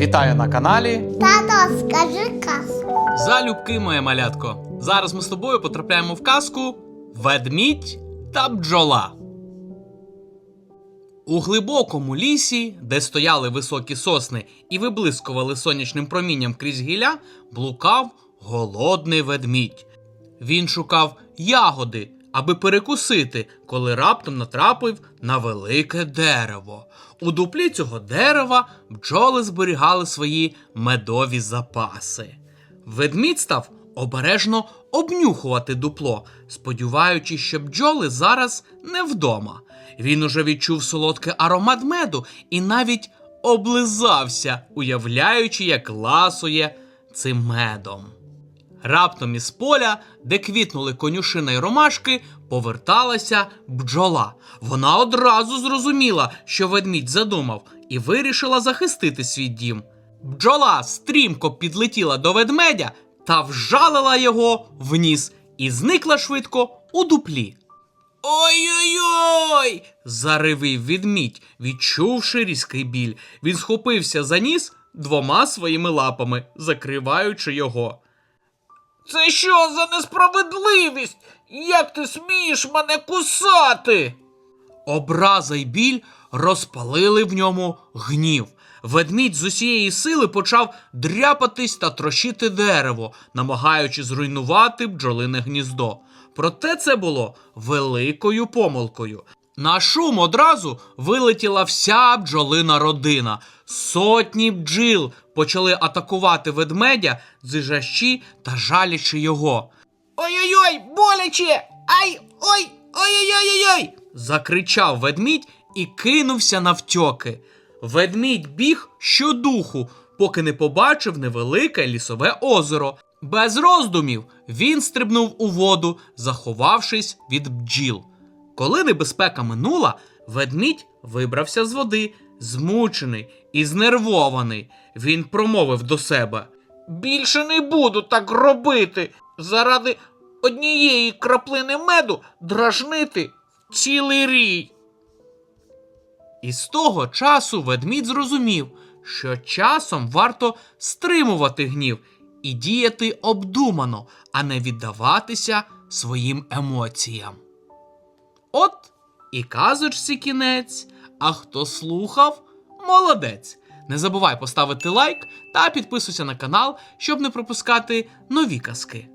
Вітаю на каналі. Тато, скажи казку. Залюбки, моє малятко. Зараз ми з тобою потрапляємо в казку Ведмідь та бджола. У глибокому лісі, де стояли високі сосни і виблискували сонячним промінням крізь гілля, блукав голодний ведмідь. Він шукав ягоди, аби перекусити, коли раптом натрапив на велике дерево. У дуплі цього дерева бджоли зберігали свої медові запаси. Ведмідь став обережно обнюхувати дупло, сподіваючись, що бджоли зараз не вдома. Він уже відчув солодкий аромат меду і навіть облизався, уявляючи, як ласує цим медом. Раптом із поля, де квітнули конюшина й ромашки, поверталася бджола. Вона одразу зрозуміла, що ведмідь задумав, і вирішила захистити свій дім. Бджола стрімко підлетіла до ведмедя та вжалила його в ніс і зникла швидко у дуплі. Ой-ой-ой! заривив відмідь, відчувши різкий біль. Він схопився за ніс двома своїми лапами, закриваючи його. Це що за несправедливість? Як ти смієш мене кусати? Образа й біль розпалили в ньому гнів. Ведмідь з усієї сили почав дряпатись та трощити дерево, намагаючи зруйнувати бджолине гніздо. Проте це було великою помилкою. На шум одразу вилетіла вся бджолина родина. Сотні бджіл почали атакувати ведмедя, дзижащі та жалячи його. Ой-ой-ой, боляче! Ай! Ой! Ой-ой-ой-ой! закричав ведмідь і кинувся навтьоки. Ведмідь біг щодуху, поки не побачив невелике лісове озеро. Без роздумів він стрибнув у воду, заховавшись від бджіл. Коли небезпека минула, ведмідь вибрався з води, змучений і знервований. Він промовив до себе: Більше не буду так робити. Заради однієї краплини меду дражнити цілий рій. І з того часу ведмідь зрозумів, що часом варто стримувати гнів і діяти обдумано, а не віддаватися своїм емоціям. От і казочці кінець, а хто слухав, молодець. Не забувай поставити лайк та підписуйся на канал, щоб не пропускати нові казки.